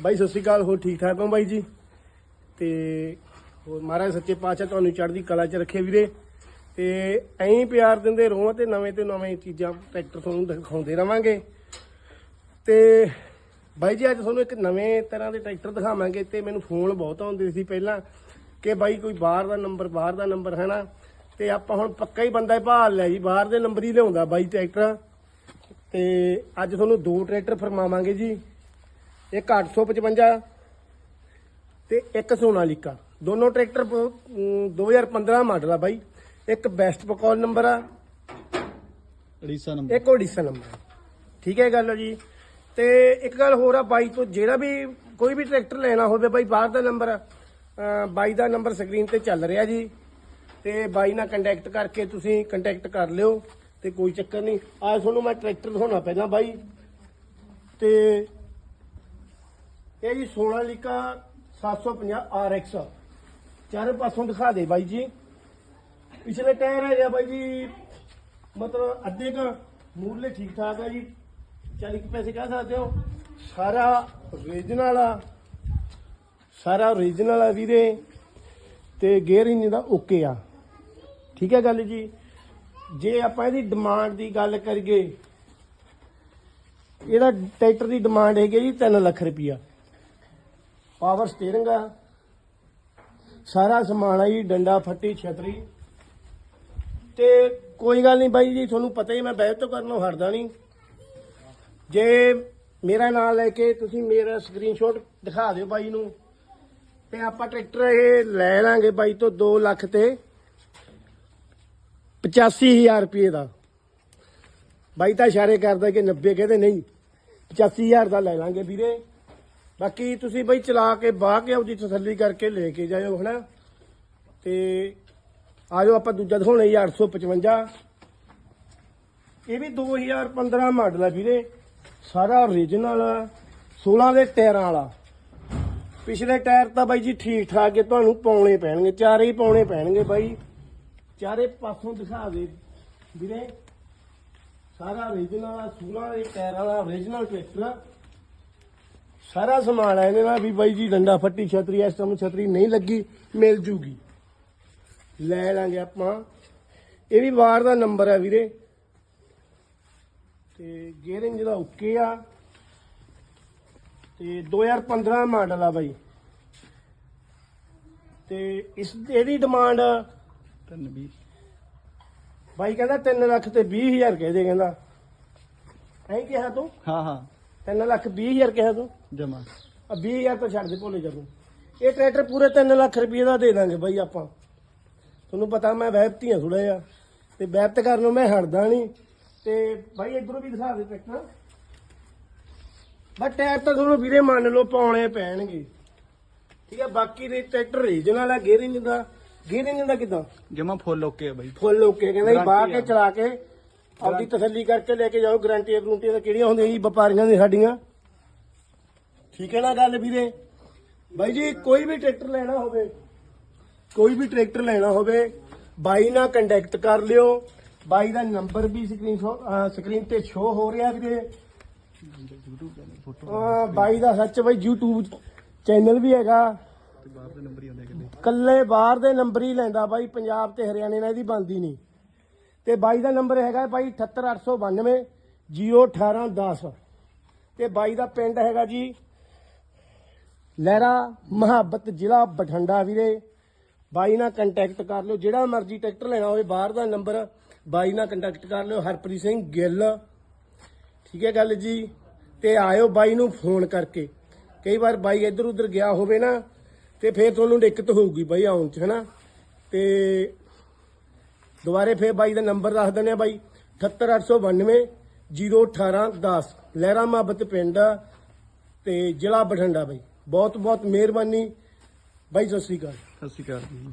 ਬਾਈ, ਸਤਿ ਸ਼੍ਰੀ ਅਕਾਲ। ਹੋਰ ਠੀਕ ਠਾਕ ਹੋ ਬਾਈ ਜੀ? ਤੇ ਹੋਰ ਮਹਾਰਾਜ ਸੱਚੇ ਪਾਤਸ਼ਾਹ ਤੁਹਾਨੂੰ ਚੜ੍ਹਦੀ ਕਲਾ 'ਚ ਰੱਖੇ ਵੀਰੇ। ਤੇ ਐਂ ਪਿਆਰ ਦਿੰਦੇ ਰਹੋ ਤੇ ਨਵੇਂ ਤੇ ਨਵੇਂ ਚੀਜ਼ਾਂ ਟਰੈਕਟਰ ਤੁਹਾਨੂੰ ਦਿਖਾਉਂਦੇ ਰਵਾਂਗੇ। ਤੇ ਬਾਈ ਜੀ, ਅੱਜ ਤੁਹਾਨੂੰ ਇੱਕ ਨਵੇਂ ਤਰ੍ਹਾਂ ਦੇ ਟਰੈਕਟਰ ਦਿਖਾਵਾਂਗੇ ਤੇ ਮੈਨੂੰ ਫੋਨ ਬਹੁਤ ਆਉਂਦੇ ਸੀ ਪਹਿਲਾਂ ਕਿ ਬਾਈ ਕੋਈ ਬਾਹਰ ਦਾ ਨੰਬਰ, ਬਾਹਰ ਦਾ ਨੰਬਰ, ਹੈ ਨਾ? ਤੇ ਆਪਾਂ ਹੁਣ ਪੱਕਾ ਹੀ ਬੰਦਾ ਭਾਲ ਲਿਆ ਜੀ, ਬਾਹਰ ਦੇ ਨੰਬਰ ਹੀ ਲਿਆਉਂਦਾ ਬਾਈ ਟਰੈਕਟਰ। ਤੇ ਅੱਜ ਤੁਹਾਨੂੰ ਦੋ ਟਰੈਕਟਰ ਫਰਮਾਵਾਂਗੇ ਜੀ। ਇੱਕ 855 ਤੇ ਇੱਕ ਸੋਨਾਲੀਕਾ ਦੋਨੋਂ ਟਰੈਕਟਰ ਪ- ਅਮ 2015 ਮਾਡਲ ਆ ਬਾਈ। ਇੱਕ ਬੈਸਟ ਪਕੌਲ ਨੰਬਰ ਆ। ਰੀਸਾ ਨੰਬਰ। ਇੱਕ ਓਡੀਸਾ ਨੰਬਰ। ਠੀਕ ਹੈ ਗੱਲ ਜੀ। ਤੇ ਇੱਕ ਗੱਲ ਹੋਰ ਆ ਬਾਈ ਤੋਂ ਜਿਹੜਾ ਵੀ ਕੋਈ ਵੀ ਟਰੈਕਟਰ ਲੈਣਾ ਹੋਵੇ ਬਾਈ ਬਾਹਰ ਦਾ ਨੰਬਰ ਬਾਈ ਦਾ ਨੰਬਰ ਸਕਰੀਨ ਤੇ ਚੱਲ ਰਿਹਾ ਜੀ। ਤੇ ਬਾਈ ਨਾਲ ਕੰਟੈਕਟ ਕਰਕੇ ਤੁਸੀਂ ਕੰਟੈਕਟ ਕਰ ਲਿਓ ਤੇ ਕੋਈ ਚੱਕਰ ਨਹੀਂ। ਅੱਜ ਤੁਹਾਨੂੰ ਮੈਂ ਟਰੈਕਟਰ ਦਿਖਾਉਣਾ ਪਹਿਲਾਂ ਬਾਈ। ਤੇ ਇਹ ਜੀ ਸੋਨਾਲੀਕਾ 750 RX ਚਾਰੇ ਪਾਸੋਂ ਦਿਖਾ ਦੇ ਬਾਈ ਜੀ। ਪਿਛਲੇ ਟਾਇਰ ਹੈਗਾ ਬਾਈ ਜੀ, ਮਤਲਬ ਅੱਧੇ ਕ ਮੂਰਲੇ ਠੀਕ ਠਾਕ ਆ ਜੀ। 40 ਕੁ ਪੈਸੇ ਕਹਿ ਸਕਦੇ ਹੋ। ਸਾਰਾ ਓਰੀਜਨਲ ਆ। ਸਾਰਾ ਓਰੀਜਨਲ ਆ ਵੀਰੇ। ਤੇ ਗੇਅਰ ਇੰਜਨ ਦਾ ਓਕੇ ਆ। ਠੀਕ ਹੈ ਗੱਲ ਜੀ। ਜੇ ਆਪਾਂ ਇਹਦੀ ਡਿਮਾਂਡ ਦੀ ਗੱਲ ਕਰੀਏ, ਇਹਦਾ ਟਰੈਕਟਰ ਦੀ ਡਿਮਾਂਡ ਹੈਗੀ ਜੀ 3 ਲੱਖ ਰੁਪਈਆ। ਪਾਵਰ ਸਟੀਅਰਿੰਗ ਆ। ਸਾਰਾ ਸਮਾਨ ਆ ਜੀ, ਡੰਡਾ, ਫੱਟੀ, ਛਤਰੀ। ਤੇ ਕੋਈ ਗੱਲ ਨਹੀਂ ਬਾਈ ਜੀ, ਤੁਹਾਨੂੰ ਪਤਾ ਹੀ ਮੈਂ ਬਹਿਤ ਤੋਂ ਕਰਨੋਂ ਹਟਦਾ ਨਹੀਂ। ਜੇ ਮੇਰਾ ਨਾਮ ਲੈ ਕੇ ਤੁਸੀਂ ਮੇਰਾ ਸਕਰੀਨਸ਼ਾਟ ਦਿਖਾ ਦਿਓ ਬਾਈ ਨੂੰ। ਤੇ ਆਪਾਂ ਟਰੈਕਟਰ ਇਹ ਲੈ ਲਾਂਗੇ ਬਾਈ ਤੋਂ 2 ਲੱਖ ਤੇ। 85000 ਰੁਪਏ ਦਾ। ਬਾਈ ਤਾਂ ਇਸ਼ਾਰੇ ਕਰਦਾ ਕਿ 90 ਕਹਿੰਦੇ ਨਹੀਂ 85000 ਦਾ ਲੈ ਲਾਂਗੇ ਵੀਰੇ। ਬਾਕੀ ਤੁਸੀਂ ਬਾਈ ਚਲਾ ਕੇ ਬਾਹ ਕੇ ਉਹਦੀ ਤਸੱਲੀ ਕਰਕੇ ਲੈ ਕੇ ਜਾਇਓ, ਹਨਾ? ਤੇ ਆਜੋ ਆਪਾਂ ਦੂਜਾ ਦਿਖਾਉਣਾ ਜੀ 855 ਇਹ ਵੀ 2015 ਮਾਡਲ ਆ ਵੀਰੇ। ਸਾਰਾ ਓਰੀਜਨਲ 16 ਦੇ ਟਾਇਰਾਂ ਵਾਲਾ। ਪਿਛਲੇ ਟਾਇਰ ਤਾਂ ਬਾਈ ਜੀ ਠੀਕ ਠਾਕ ਹੈ ਤੁਹਾਨੂੰ ਪਾਉਣੇ ਪੈਣਗੇ, ਚਾਰੇ ਹੀ ਪਾਉਣੇ ਪੈਣਗੇ ਬਾਈ। ਚਾਰੇ ਪਾਸੋਂ ਦਿਖਾ ਦੇ ਵੀਰੇ। ਸਾਰਾ ਓਰੀਜਨਲ ਆ 16 ਦੇ ਟਾਇਰ ਵਾਲਾ ਓਰੀਜਨਲ ਟਰੈਕਟਰ ਸਾਰਾ ਸਮਾਨ ਹੈ ਇਹਦੇ ਨਾਲ ਵੀ ਬਾਈ ਜੀ ਡੰਡਾ ਫੱਟੀ ਛਤਰੀ ਇਸ ਟਾਈਮ ਛਤਰੀ ਨਹੀਂ ਲੱਗੀ ਮਿਲ ਜੂਗੀ। ਲੈ ਲਾਂਗੇ ਆਪਾਂ। ਇਹ ਵੀ ਵਾਰ ਦਾ ਨੰਬਰ ਹੈ ਵੀਰੇ। ਤੇ ਗੇਅਰਿੰਗ ਜਿਹੜਾ ਓਕੇ ਆ। ਤੇ 2015 ਮਾਡਲ ਆ ਬਾਈ। ਤੇ ਇਸ ਇਹਦੀ ਡਿਮਾਂਡ 320 ਬਾਈ ਕਹਿੰਦਾ 3 ਲੱਖ ਤੇ 20000 ਕਹਦੇ ਕਹਿੰਦਾ। ਐਂ ਕਿਹਾ ਤੂੰ? ਹਾਂ ਹਾਂ। 3 ਲੱਖ 20000 ਕਿਹਾ ਤੂੰ? ਜਮਾ। ਆ 20000 ਤਾਂ ਛੱਡ ਦੇ ਭੋਲੇ ਜਦੋਂ। ਇਹ ਟਰੈਕਟਰ ਪੂਰੇ 3 ਲੱਖ ਰੁਪਏ ਦਾ ਦੇ ਦਾਂਗੇ ਬਾਈ ਆਪਾਂ। ਤੁਹਾਨੂੰ ਪਤਾ ਮੈਂ ਵਹਿਬਤੀ ਆ ਥੋੜਾ ਜਿਹਾ ਤੇ ਵਹਿਬਤ ਕਰਨ ਨੂੰ ਮੈਂ ਹਟਦਾ ਨਹੀਂ। ਤੇ ਬਾਈ ਇਧਰੋਂ ਵੀ ਦਿਖਾ ਦੇ ਟਰੈਕਟਰ। ਬਟ ਟਾਇਰ ਤਾਂ ਤੁਹਾਨੂੰ ਵੀਰੇ ਮੰਨ ਲਓ ਪਾਉਣੇ ਪੈਣਗੇ। ਠੀਕ ਹੈ ਬਾਕੀ ਦੇ ਟਰੈਕਟਰ ਰੀਜਨਲ ਆ ਗੇਅਰਿੰਗ ਦਾ। ਗੇਅਰਿੰਗ ਦਾ ਕਿਦਾਂ? ਜਮਾ ਫੁੱਲ ਓਕੇ ਆ ਬਾਈ। ਫੁੱਲ ਓਕੇ ਕਹਿੰਦਾ ਜੀ ਬਾਹ ਕੇ। ਚਲਾ ਕੇ ਆਪਦੀ ਤਸੱਲੀ ਕਰਕੇ ਲੈ ਕੇ ਜਾਓ ਗਾਰੰਟੀ ਗਰੰਟੀ ਤਾਂ ਕਿਹੜੀਆਂ ਹੁੰਦੀਆਂ ਜੀ ਵਪਾਰੀਆਂ ਦੀ ਸਾਡੀਆਂ। ਠੀਕ ਹੈ ਨਾ ਗੱਲ ਵੀਰੇ? ਬਾਈ ਜੀ ਕੋਈ ਵੀ ਟਰੈਕਟਰ ਲੈਣਾ ਹੋਵੇ ਕੋਈ ਵੀ ਟਰੈਕਟਰ ਲੈਣਾ ਹੋਵੇ ਬਾਈ ਨਾਲ ਕੰਟੈਕਟ ਕਰ ਲਿਓ। ਬਾਈ ਦਾ ਨੰਬਰ ਵੀ ਸਕਰੀਨ ਸਕਰੀਨ ਤੇ ਸ਼ੋ ਹੋ ਰਿਹਾ ਵੀਰੇ। ਬਾਈ ਦਾ ਸੱਚ ਬਾਈ YouTube ਚੈਨਲ ਵੀ ਹੈਗਾ। ਤੇ ਬਾਹਰ ਦੇ ਨੰਬਰ ਹੀ ਆਉਂਦੇ ਕਿਤੇ। ਕੱਲੇ ਬਾਹਰ ਦੇ ਨੰਬਰ ਹੀ ਲੈਂਦਾ ਬਾਈ ਪੰਜਾਬ ਤੇ ਹਰਿਆਣੇ ਨਾਲ ਇਹਦੀ ਬਣਦੀ ਨਹੀਂ। ਤੇ ਬਾਈ ਦਾ ਨੰਬਰ ਹੈਗਾ ਬਾਈ 78892 01810 ਤੇ ਬਾਈ ਦਾ ਪਿੰਡ ਹੈਗਾ ਜੀ ਲਹਿਰਾ ਮੁਹੱਬਤ ਜ਼ਿਲ੍ਹਾ ਬਠਿੰਡਾ ਵੀਰੇ। ਬਾਈ ਨਾਲ ਕੰਟੈਕਟ ਕਰ ਲਿਓ, ਜਿਹੜਾ ਮਰਜ਼ੀ ਟਰੈਕਟਰ ਲੈਣਾ ਹੋਵੇ, ਬਾਹਰ ਦਾ ਨੰਬਰ ਬਾਈ ਨਾਲ ਕੰਟੈਕਟ ਕਰ ਲਿਓ, ਹਰਪ੍ਰੀਤ ਸਿੰਘ ਗਿੱਲ। ਠੀਕ ਹੈ ਗੱਲ ਜੀ? ਤੇ ਆਇਓ ਬਾਈ ਨੂੰ ਫੋਨ ਕਰਕੇ। ਕਈ ਵਾਰ ਬਾਈ ਇੱਧਰ ਉੱਧਰ ਗਿਆ ਹੋਵੇ ਨਾ, ਤੇ ਫੇਰ ਤੁਹਾਨੂੰ ਦਿੱਕਤ ਹੋਊਗੀ ਬਾਈ ਆਉਣ ਚ, ਹਨਾ? ਤੇ ਦੁਬਾਰੇ ਫੇਰ ਬਾਈ ਦਾ ਨੰਬਰ ਦੱਸ ਦਿੰਦੇ ਆ ਬਾਈ। 78892 01810 ਲਹਿਰਾ ਮੁਹੱਬਤ ਪਿੰਡ ਆ ਤੇ ਜ਼ਿਲ੍ਹਾ ਬਠਿੰਡਾ ਬਾਈ। ਬਹੁਤ ਬਹੁਤ ਮਿਹਰਬਾਨੀ। ਬਾਈ, ਸਤਿ ਸ਼੍ਰੀ ਅਕਾਲ। ਸਤਿ ਸ਼੍ਰੀ ਅਕਾਲ।